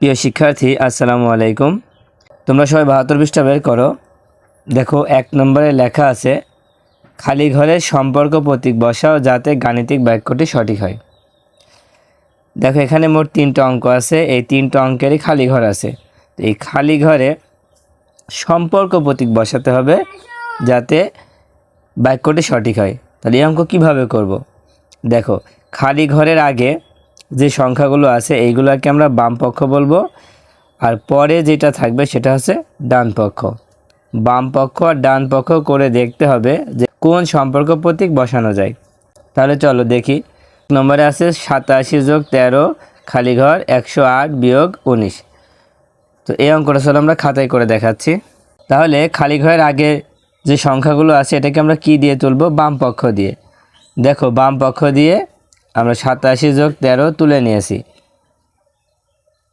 প্রিয় শিক্ষার্থী, আসসালামু আলাইকুম। তোমরা সবাই বাহাত্তর পৃষ্ঠা বের করো। দেখো, এক নম্বরে লেখা আছে, খালি ঘরে সম্পর্ক প্রতীক বসাও যাতে গাণিতিক বাক্যটি সঠিক হয়। দেখো, এখানে মোট তিনটা অঙ্ক আছে, এই তিনটা অঙ্কেরই খালি ঘর আছে। এই খালি ঘরে সম্পর্ক প্রতীক বসাতে হবে যাতে বাক্যটি সঠিক হয়। তাহলে এই অঙ্ক কীভাবে করব। দেখো, খালি ঘরের আগে যে সংখ্যাগুলো আছে, এইগুলোকে আমরা বাম পক্ষ বলব। আর পরে যেটা থাকবে সেটা হচ্ছে ডান পক্ষ। বাম পক্ষ আর ডান পক্ষ করে দেখতে হবে যে কোন সম্পর্ক প্রতীক বসানো যায়। তাহলে চলো দেখি। নম্বরে আছে সাতাশি যোগ তেরো, খালি ঘর একশো আট বিয়োগ উনিশ। তো এই অঙ্কটা চলো আমরা খাতায় করে দেখাচ্ছি। তাহলে খালি ঘরের আগে যে সংখ্যাগুলো আছে, এটাকে আমরা কি দিয়ে তুলব? বাম পক্ষ দিয়ে। দেখো, বাম পক্ষ দিয়ে আমরা সাতাশি যোগ তেরো তুলে নিয়েছি।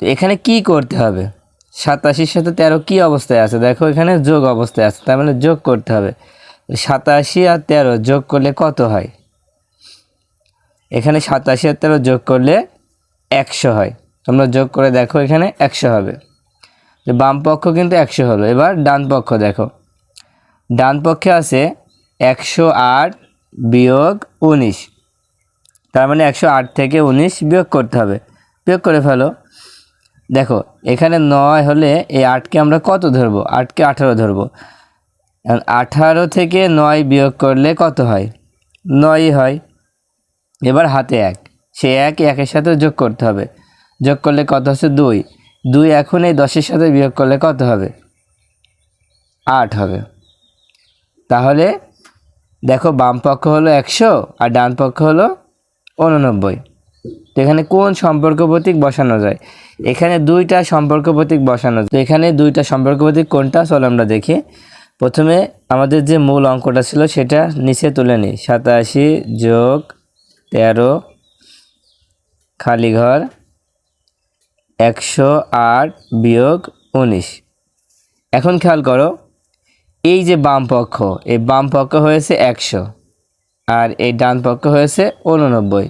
তো এখানে কি করতে হবে? সাতাশির সাথে তেরো কি অবস্থায় আছে? দেখো এখানে যোগ অবস্থায় আছে, তার মানে যোগ করতে হবে। সাতাশি আর তেরো যোগ করলে কত হয়? এখানে সাতাশি আর তেরো যোগ করলে একশো হয়। তোমরা যোগ করে দেখো এখানে একশো হবে। বাম পক্ষ কিন্তু একশো হলো। এবার ডান পক্ষ দেখো। ডান পক্ষে আছে একশো আট বিয়োগ উনিশ। তার মানে একশো আট থেকে উনিশ বিয়োগ করতে হবে। বিয়োগ করে ফেলো। দেখো, এখানে নয় হলে এই আটকে আমরা কত ধরবো? আটকে আঠারো ধরবো। আঠারো থেকে নয় বিয়োগ করলে কত হয়? নয়ই হয়। এবার হাতে এক। সে এক, একের সাথে যোগ করতে হবে। যোগ করলে কত হচ্ছে? দুই। দুই এখন এই দশের সাথে বিয়োগ করলে কত হবে? আট হবে। তাহলে দেখো বাম পক্ষ হলো একশো আর ডান পক্ষ হলো উননব্বই। তো এখানে কোন সম্পর্ক প্রতীক বসানো যায়? এখানে দুইটা সম্পর্ক প্রতীক বসানো যায়। এখানে দুইটা সম্পর্ক প্রতীক কোনটা? চলো আমরা দেখি। প্রথমে আমাদের যে মূল অঙ্কটা ছিল সেটা নিচে তুলে নিই। সাতাশি যোগ তেরো খালিঘর একশো আট বিয়োগ উনিশ। এখন খেয়াল করো, এই যে বাম পক্ষ, এই বাম পক্ষ হয়েছে একশো। আর এই ডান পক্ষ হয়েছে উননব্বই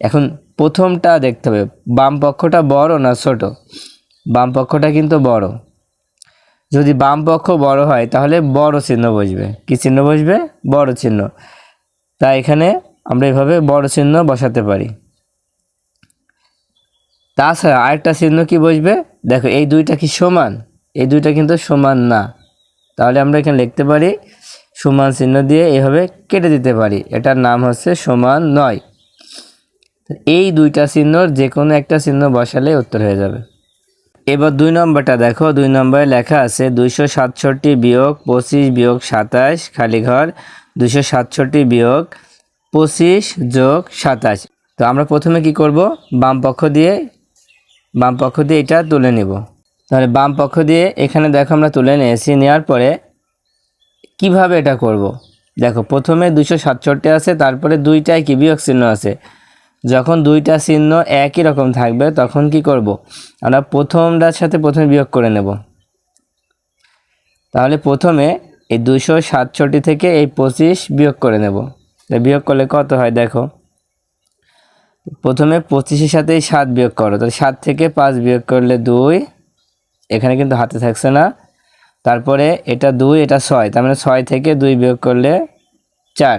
এখন প্রথমটা দেখতে হবে, বাম পক্ষটা বড় না ছোট? বাম পক্ষটা কিন্তু বড়। যদি বাম পক্ষ বড় হয়, তাহলে বড় চিহ্ন বসবে। কি চিহ্ন বসবে? বড় চিহ্ন। তাই এখানে আমরা এভাবে বড় চিহ্ন বসাতে পারি। তাছাড়া আরেকটা চিহ্ন কি বসবে? দেখো, এই দুইটা কি সমান? এই দুইটা কিন্তু সমান না। তাহলে আমরা এখানে লিখতে পারি সমান চিহ্ন দিয়ে এভাবে কেটে দিতে পারি। এটার নাম হচ্ছে সমান নয়। এই দুইটা চিহ্নর যে কোনো একটা চিহ্ন বসালে উত্তর হয়ে যাবে। এবার দুই নম্বরটা দেখো। দুই নম্বরে লেখা আছে দুইশো সাতষট্টি বিয়োগ পঁচিশ বিয়োগ সাতাশ খালি ঘর, দুইশো সাতষট্টি বিয়োগ পঁচিশ যোগ সাতাশ। তো আমরা প্রথমে কি করব? বাম পক্ষ দিয়ে, বাম পক্ষ দিয়ে এটা তুলে নিব। তাহলে বাম পক্ষ দিয়ে এখানে দেখো আমরা তুলে নিয়েছি। নেওয়ার পরে কীভাবে এটা করব। দেখো, প্রথমে দুশো সাতষট্টি আছে, তারপরে দুইটায় কি বিয়োগ চিহ্ন আছে? যখন দুইটা চিহ্ন একই রকম থাকবে, তখন কি করব। আমরা প্রথমটার সাথে প্রথমে বিয়োগ করে নেব। তাহলে প্রথমে এই দুশো সাতষট্টি থেকে এই পঁচিশ বিয়োগ করে নেব। বিয়োগ করলে কত হয় দেখো? প্রথমে পঁচিশের সাথে সাত বিয়োগ করো। তাহলে সাত থেকে পাঁচ বিয়োগ করলে দুই, এখানে কিন্তু হাতে থাকছে না। তারপরে এটা দুই, এটা ছয়। তার মানে ছয় থেকে দুই বিয়োগ করলে চার।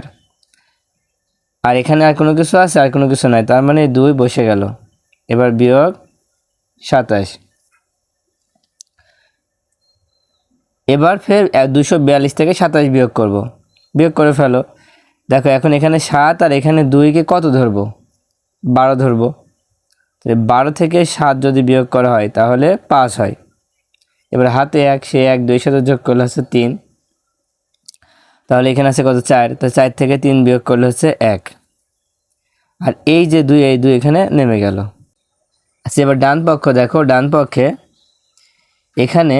আর এখানে আর কোনো কিছু আছে? আর কোনো কিছু নাই। তার মানে দুই বসে গেল। এবার বিয়োগ সাতাশ। এবার ফের দুশো বিয়াল্লিশ থেকে সাতাশ বিয়োগ করব। বিয়োগ করে ফেলো। দেখো, এখন এখানে সাত আর এখানে দুইকে কত ধরবো? বারো ধরবো। বারো থেকে সাত যদি বিয়োগ করা হয়, তাহলে পাঁচ হয়। এবার হাতে এক, সে এক, দুই, সাথে যোগ করলে হচ্ছে তিন। তাহলে এখানে আছে কত? চার। তো চার থেকে তিন বিয়োগ করলে হচ্ছে এক। আর এই যে দুই, এই দুই এখানে নেমে গেল। আচ্ছা এবার ডান পক্ষ, দেখো, ডান পক্ষে এখানে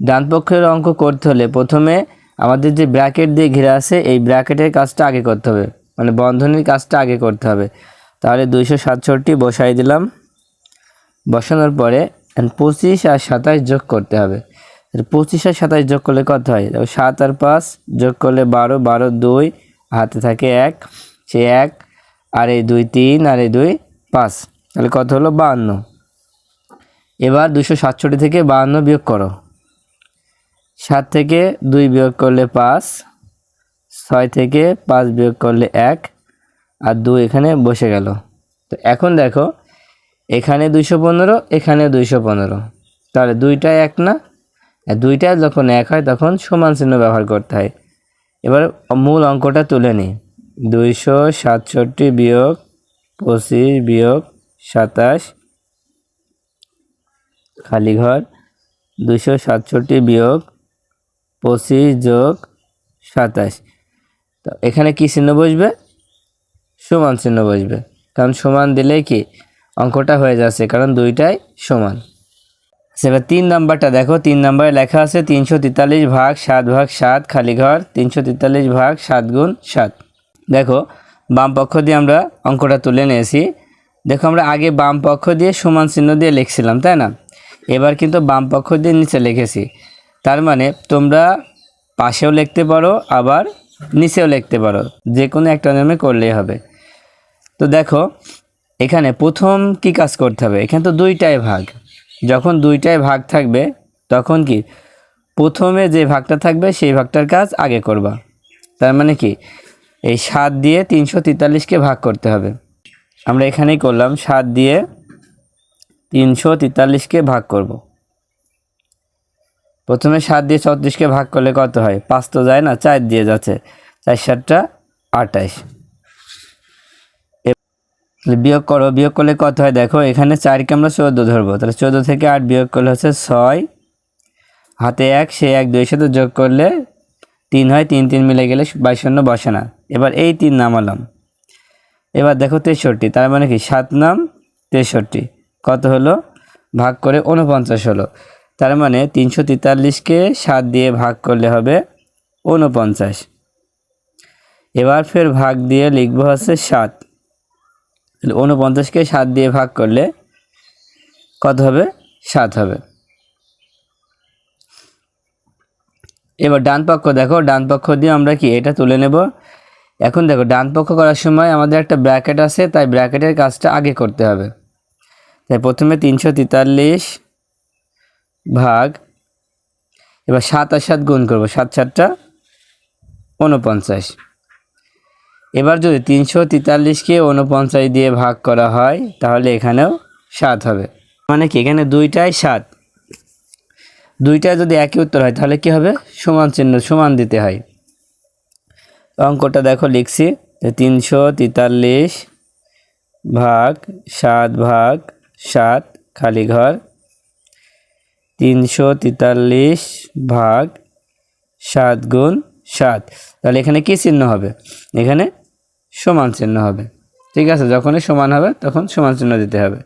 ডান পক্ষের অঙ্ক করতে হলে প্রথমে আমাদের যে ব্র্যাকেট দিয়ে ঘিরে আছে, এই ব্র্যাকেটের কাজটা আগে করতে হবে। মানে বন্ধনীর কাজটা আগে করতে হবে। তাহলে দুইশো সাতষট্টি বসাই দিলাম। বসানোর পরে পঁচিশ আর সাতাশ যোগ করতে হবে। পঁচিশ আর সাতাশ যোগ করলে কত হয়? সাত আর পাঁচ যোগ করলে বারো বারো দুই, হাতে থাকে এক। সে এক, আর এই দুই তিন, আর এই দুই পাঁচ। তাহলে কত হলো? বাহান্ন। এবার দুশো সাতষট্টি থেকে বাহান্ন বিয়োগ করো। সাত থেকে দুই বিয়োগ করলে পাঁচ, ছয় থেকে পাঁচ বিয়োগ করলে এক, আর দুই এখানে বসে গেল। তো এখন দেখো এখানে দুইশো পনেরো, এখানে দুইশো পনেরো। তাহলে দুইটাই এক না? আর দুইটাই যখন এক হয় তখন সমান চিহ্ন ব্যবহার করতে হয়। এবার মূল অঙ্কটা তুলে নিই। দুইশো সাতষট্টি বিয়োগ পঁচিশ বিয়োগ সাতাশ, খালি ঘর, দুইশো সাতষট্টি বিয়োগ পঁচিশ যোগ সাতাশ। তো এখানে কি চিহ্ন বসবে? সমান চিহ্ন বসবে। কারণ সমান দিলেই কি? অঙ্কটা হয়ে যাচ্ছে, কারণ দুইটাই সমান। সেবার তিন নাম্বারটা দেখো, তিন নাম্বারে লেখা আছে তিনশো তেতাল্লিশ ভাগ সাত ভাগ সাত, খালি ঘর, তিনশো তেতাল্লিশ ভাগ সাত গুণ সাত। দেখো, বাম পক্ষ দিয়ে আমরা অঙ্কটা তুলে নিয়েছি। দেখো, আমরা আগে বাম পক্ষ দিয়ে সমান চিহ্ন দিয়ে লিখছিলাম, তাই না? এবার কিন্তু বাম পক্ষ দিয়ে নিচে লিখেছি। তার মানে তোমরা পাশেও লিখতে পারো, আবার নিচেও লিখতে পারো। যে কোনো একটা নামে করলেই হবে। তো দেখো এখানে প্রথম কি কাজ করতে হবে? এখানে তো দুইটাই ভাগ। যখন দুইটাই ভাগ থাকবে, তখন কি? প্রথমে যে ভাগটা থাকবে, সেই ভাগটার কাজ আগে করবা। তার মানে কি? এই সাত দিয়ে তিনশো তেতাল্লিশকে ভাগ করতে হবে। আমরা এখানেই করলাম, সাত দিয়ে তিনশো তেতাল্লিশকে ভাগ করব। প্রথমে সাত দিয়ে ছত্রিশকে ভাগ করলে কত হয়? পাঁচ তো যায় না, চার দিয়ে যাচ্ছে। চার সাতটা আটাইশ তাহলে বিয়োগ করো, বিয়োগ করলে কত হয়? দেখো, এখানে চারকে আমরা চোদ্দ ধরবো। তাহলে চোদ্দ থেকে আট বিয়োগ করলে হচ্ছে ছয়। হাতে এক, সে এক দুই সাথে যোগ করলে তিন হয়, তিন তিন মিলে গেলে বাইশ শূন্য বসে না। এবার এই তিন নামালাম। এবার দেখো তেষট্টি, তার মানে কি? সাত নাম তেষট্টি। কত হলো? ভাগ করে উনপঞ্চাশ হলো। তার মানে তিনশো তেতাল্লিশকে সাত দিয়ে ভাগ করলে হবে উনপঞ্চাশ এবার ফের ভাগ দিয়ে লিখব হচ্ছে সাত। উনপঞ্চাশকে সাত দিয়ে ভাগ করলে কত হবে? সাত হবে। এবার ডান পক্ষ দেখো, ডান পক্ষ দিয়ে আমরা কি এটা তুলে নেব? এখন দেখো, ডান পক্ষ করার সময় আমাদের একটা ব্র্যাকেট আছে, তাই ব্র্যাকেটের কাজটা আগে করতে হবে। তাই প্রথমে তিনশো তেতাল্লিশ ভাগ, এবার সাত আর সাত গুণ করব, সাত সাতটা উনপঞ্চাশ এবার যদি তিনশো তেতাল্লিশকে উনপঞ্চাশ দিয়ে ভাগ করা হয়, তাহলে এখানেও সাত হবে। মানে কি, এখানে দুইটাই সাত? দুইটায় যদি একই উত্তর হয়, তাহলে কি হবে? সমান চিহ্ন, সমান দিতে হয়। অঙ্কটা দেখো, লিখছি তিনশো তেতাল্লিশ ভাগ সাত ভাগ সাত খালি ঘর তিনশো তেতাল্লিশ ভাগ সাত গুণ সাত। তাহলে এখানে কি চিহ্ন হবে? এখানে সমান চিহ্ন হবে। ঠিক আছে? যখনই সমান হবে তখন সমান চিহ্ন দিতে হবে।